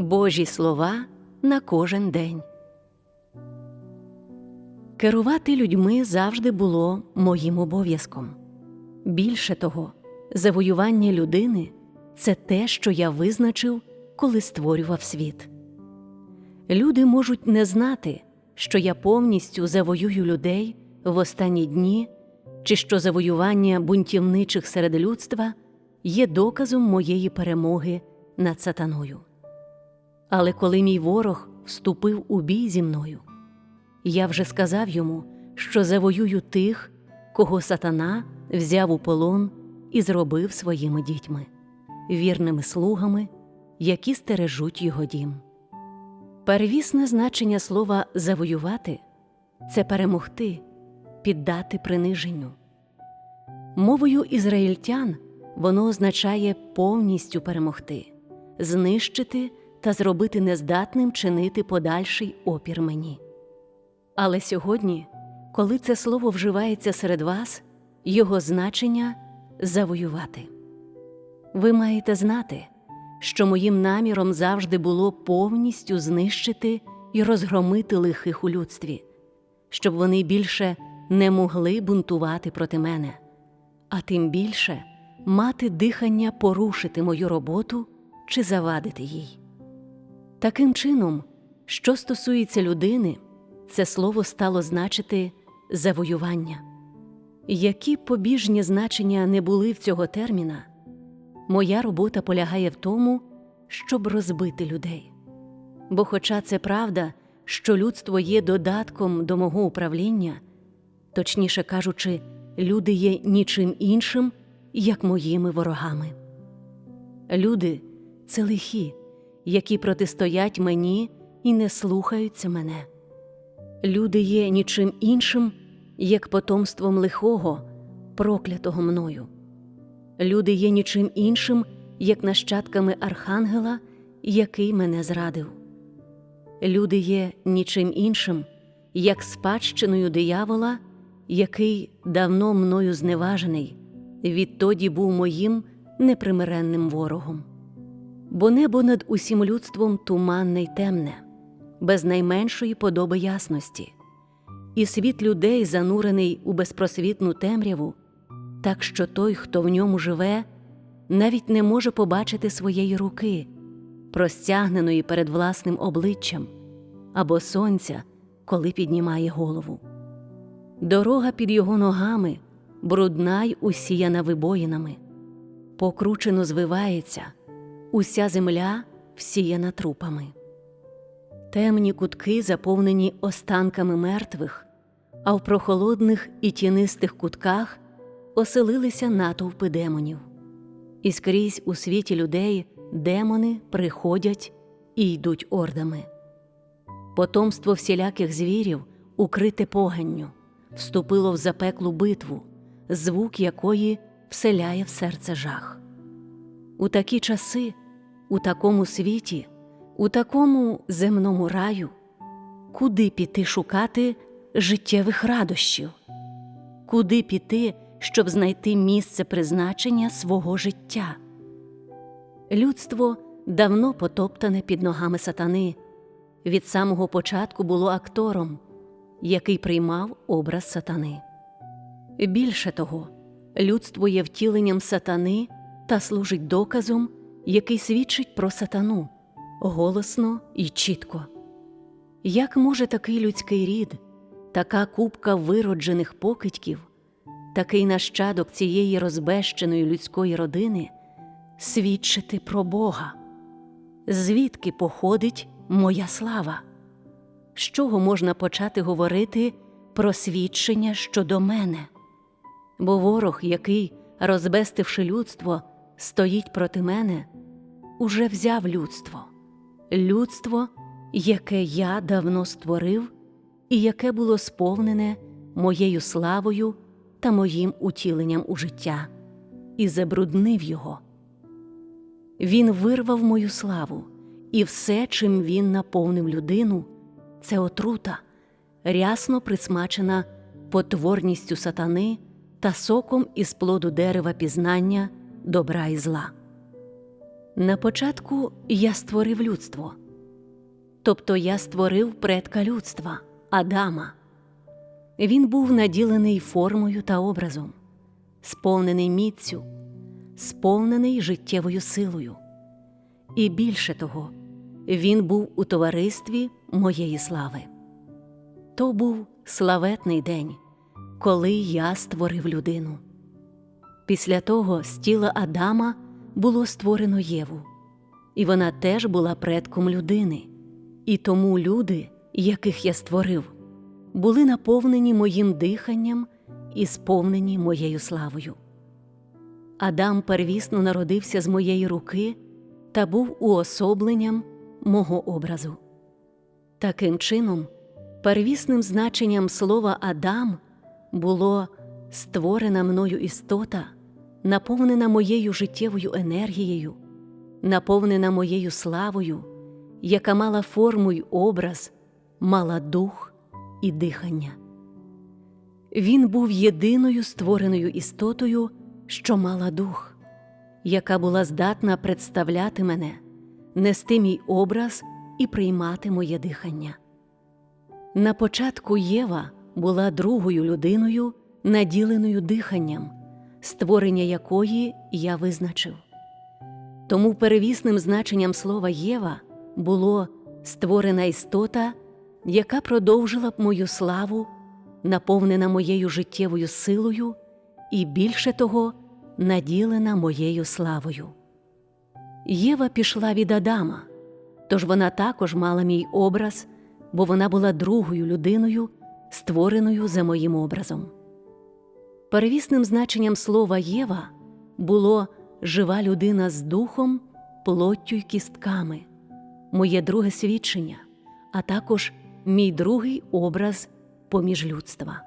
Божі слова на кожен день. Керувати людьми завжди було моїм обов'язком. Більше того, завоювання людини це те, що я визначив, коли створював світ. Люди можуть не знати, що я повністю завоюю людей в останні дні, чи що завоювання бунтівничих серед людства є доказом моєї перемоги над сатаною. Але коли мій ворог вступив у бій зі мною, я вже сказав йому, що завоюю тих, кого сатана взяв у полон і зробив своїми дітьми, вірними слугами, які стережуть його дім. Первісне значення слова завоювати це перемогти, піддати приниженню. Мовою ізраїльтян воно означає повністю перемогти, знищити та зробити нездатним чинити подальший опір мені. Але сьогодні, коли це слово вживається серед вас, його значення завоювати. Ви маєте знати, що моїм наміром завжди було повністю знищити і розгромити лихих у людстві, щоб вони більше не могли бунтувати проти мене, а тим більше мати дихання порушити мою роботу чи завадити їй. Таким чином, що стосується людини, це слово стало значити завоювання. Які побіжні значення не були в цього терміна, моя робота полягає в тому, щоб розбити людей. Бо, хоча це правда, що людство є додатком до мого управління, точніше кажучи, люди є нічим іншим, як моїми ворогами. Люди це лихі, які протистоять мені і не слухаються мене. Люди є нічим іншим, як потомством лихого, проклятого мною. Люди є нічим іншим, як нащадками архангела, який мене зрадив. Люди є нічим іншим, як спадщиною диявола, який давно мною зневажений, відтоді був моїм непримиренним ворогом. Бо небо над усім людством туманне й темне, без найменшої подоби ясності, і світ людей занурений у безпросвітну темряву, так що той, хто в ньому живе, навіть не може побачити своєї руки, простягненої перед власним обличчям, або сонця, коли піднімає голову. Дорога під його ногами брудна й усіяна вибоїнами, покручено звивається, уся земля всіяна трупами. Темні кутки заповнені останками мертвих, а в прохолодних і тінистих кутках оселилися натовпи демонів. І скрізь у світі людей демони приходять і йдуть ордами. Потомство всіляких звірів, укрите поганню, вступило в запеклу битву, звук якої вселяє в серце жах. У такі часи, у такому світі, у такому земному раю, куди піти шукати життєвих радощів, куди піти, щоб знайти місце призначення свого життя. Людство давно потоптане під ногами сатани, від самого початку було актором, який приймав образ сатани. Більше того, людство є втіленням сатани та служить доказом, який свідчить про сатану голосно і чітко. Як може такий людський рід, така купка вироджених покидьків, такий нащадок цієї розбещеної людської родини свідчити про Бога? Звідки походить моя слава? З чого можна почати говорити про свідчення щодо мене? Бо ворог, який, розбестивши людство, стоїть проти мене, уже взяв людство, людство, яке я давно створив і яке було сповнене моєю славою та моїм утіленням у життя, і забруднив його. Він вирвав мою славу, і все, чим він наповнив людину, це отрута, рясно присмачена потворністю сатани та соком із плоду дерева пізнання добра і зла. На початку я створив людство, тобто я створив предка людства Адама. Він був наділений формою та образом, сповнений міцю, сповнений життєвою силою. І більше того, він був у товаристві моєї слави. То був славетний день, коли я створив людину. Після того з тіла Адама було створено Єву, і вона теж була предком людини, і тому люди, яких я створив, були наповнені моїм диханням і сповнені моєю славою. Адам первісно народився з моєї руки та був уособленням мого образу. Таким чином, первісним значенням слова Адам було створена мною істота, наповнена моєю життєвою енергією, наповнена моєю славою, яка мала форму й образ, мала дух і дихання. Він був єдиною створеною істотою, що мала дух, яка була здатна представляти мене, нести мій образ і приймати моє дихання. На початку Єва була другою людиною, наділеною диханням, створення якої я визначив. Тому перевісним значенням слова Єва було створена істота, яка продовжила б мою славу, наповнена моєю життєвою силою і більше того, наділена моєю славою. Єва пішла від Адама, тож вона також мала мій образ, бо вона була другою людиною, створеною за моїм образом. Перевісним значенням слова Єва було жива людина з духом, плоттю й кістками, моє друге свідчення, а також мій другий образ поміж людства.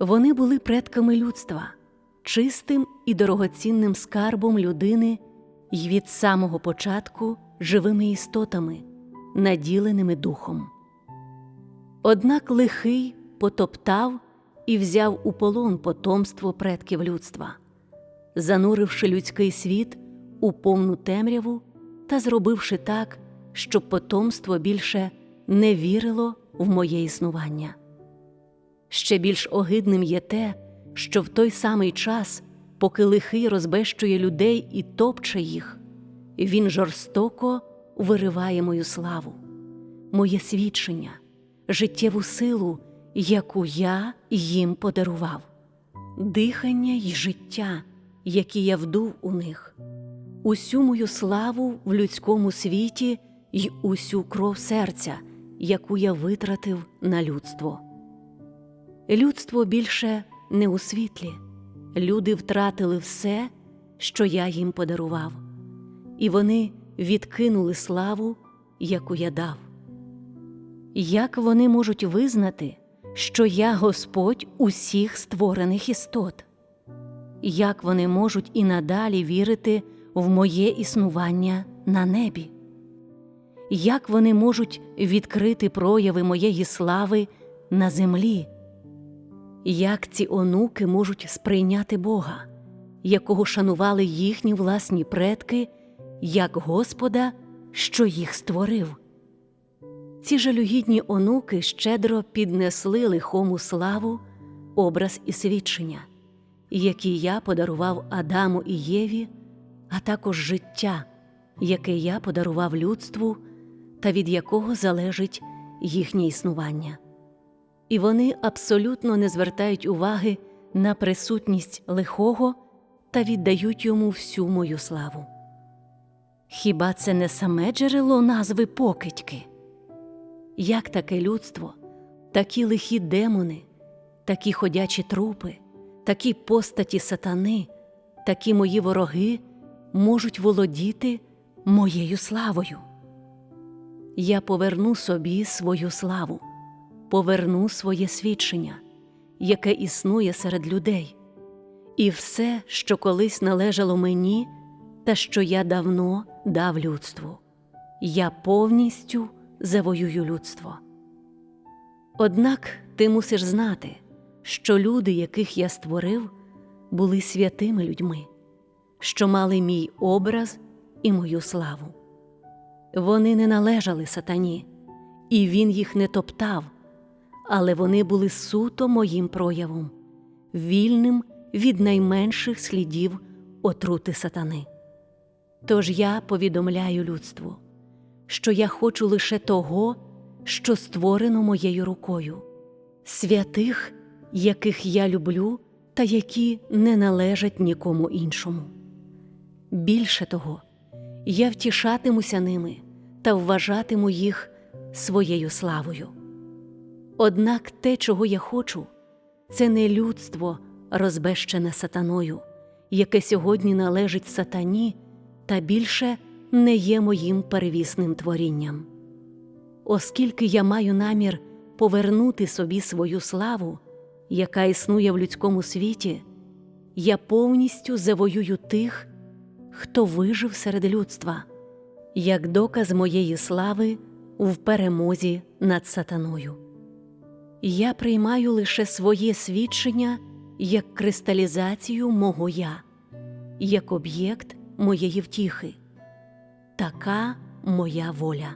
Вони були предками людства, чистим і дорогоцінним скарбом людини й від самого початку живими істотами, наділеними духом. Однак лихий потоптав і взяв у полон потомство предків людства, зануривши людський світ у повну темряву та зробивши так, щоб потомство більше не вірило в моє існування. Ще більш огидним є те, що в той самий час, поки лихий розбещує людей і топче їх, він жорстоко вириває мою славу, моє свідчення, життєву силу, яку я їм подарував, дихання й життя, які я вдув у них, усю мою славу в людському світі й усю кров серця, яку я витратив на людство. Людство більше не у світлі, люди втратили все, що я їм подарував, і вони відкинули славу, яку я дав. Як вони можуть визнати, що я Господь усіх створених істот? Як вони можуть і надалі вірити в моє існування на небі? Як вони можуть відкрити прояви моєї слави на землі? Як ці онуки можуть сприйняти Бога, якого шанували їхні власні предки, як Господа, що їх створив? Ці жалюгідні онуки щедро піднесли лихому славу, образ і свідчення, які я подарував Адаму і Єві, а також життя, яке я подарував людству та від якого залежить їхнє існування і вони абсолютно не звертають уваги на присутність лихого та віддають йому всю мою славу. Хіба це не саме джерело назви покидьки? Як таке людство, такі лихі демони, такі ходячі трупи, такі постаті сатани, такі мої вороги можуть володіти моєю славою? Я поверну собі свою славу поверну своє свідчення, яке існує серед людей, і все, що колись належало мені, та що я давно дав людству, я повністю завоюю людство. Однак ти мусиш знати, що люди, яких я створив, були святими людьми, що мали мій образ і мою славу. Вони не належали сатані, і він їх не топтав, але вони були суто моїм проявом, вільним від найменших слідів отрути сатани. Тож я повідомляю людству, що я хочу лише того, що створено моєю рукою, святих, яких я люблю та які не належать нікому іншому. Більше того, я втішатимуся ними та вважатиму їх своєю славою. Однак те, чого я хочу, це не людство, розбещене сатаною, яке сьогодні належить сатані та більше не є моїм перевісним творінням. Оскільки я маю намір повернути собі свою славу, яка існує в людському світі, я повністю завоюю тих, хто вижив серед людства, як доказ моєї слави в перемозі над сатаною. Я приймаю лише своє свідчення як кристалізацію мого я, як об'єкт моєї втіхи. Така моя воля.